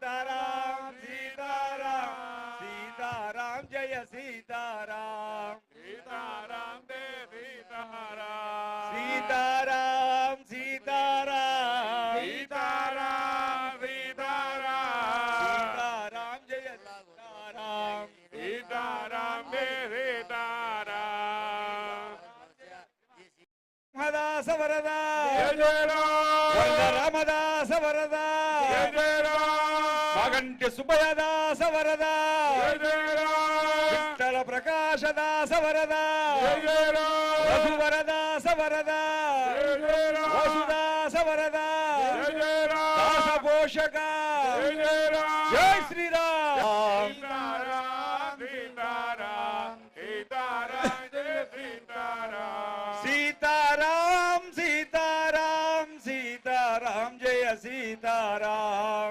सीताराम सीताराम सीताराम जय सीताराम सीताराम दे सीताराम सीताराम सीताराम सीताराम सीताराम सीताराम जय सीताराम सीताराम दे सीताराम रामदास वरदा वरदा रामदास वरदा ఆగంటి సుభయదాస వరదా. విఠల ప్రకాశదాస వరదా. వరదాస వరదా. వసుదాస వరదా. దాస పోషక జై శ్రీరామ్. సీతారాం సీతారాం సీతారాం జయ సీతారాం.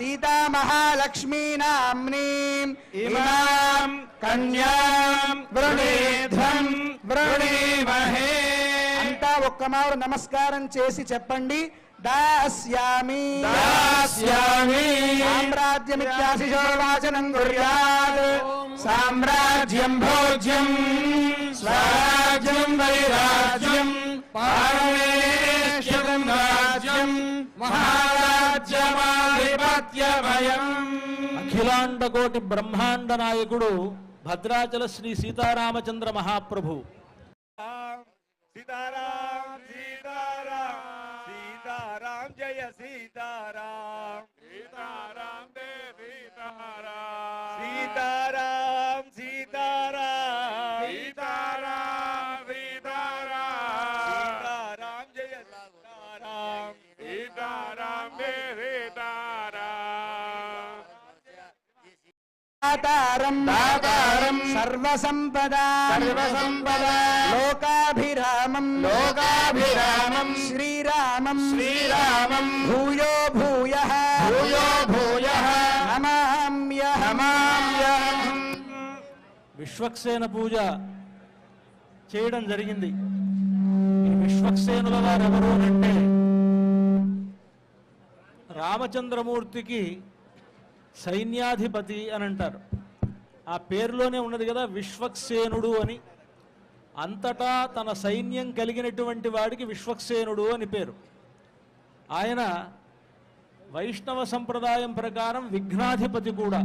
సీతామహాలక్ష్మీనామ్నీం ఇమాం కన్యాం వృణీమహే. అంతా మారు నమస్కారం చేసి చెప్పండి. దాస్యామి. కుర్యాత్. సామ్రాజ్యం భోజ్యం. స్వరాజ్యం వైరాజ్యం. పారమేశ్వరం రాజ్యం. మహారాజ్యమాధిపత్యమయం అఖిలాండకోటి బ్రహ్మాండ నాయకుడు భద్రాచల శ్రీ సీతారామచంద్ర మహాప్రభు. సీతారా దాతారం దాతారం సర్వసంపదా సర్వసంపదా లోకాభిరామం లోకాభిరామం శ్రీరామం శ్రీరామం భూయో భూయ భూయో భూయః నమామ్యహం విశ్వక్సేన పూజ చేయడం జరిగింది. ఈ విశ్వక్సేనుల వారు ఎవరు అంటే రామచంద్రమూర్తికి సైన్యాధిపతి అని అంటారు. ఆ పేరులోనే ఉన్నది కదా విశ్వక్సేనుడు అని. అంతటా తన సైన్యం కలిగినటువంటి వాడికి విశ్వక్సేనుడు అని పేరు. ఆయన వైష్ణవ సంప్రదాయం ప్రకారం విఘ్నాధిపతి కూడా.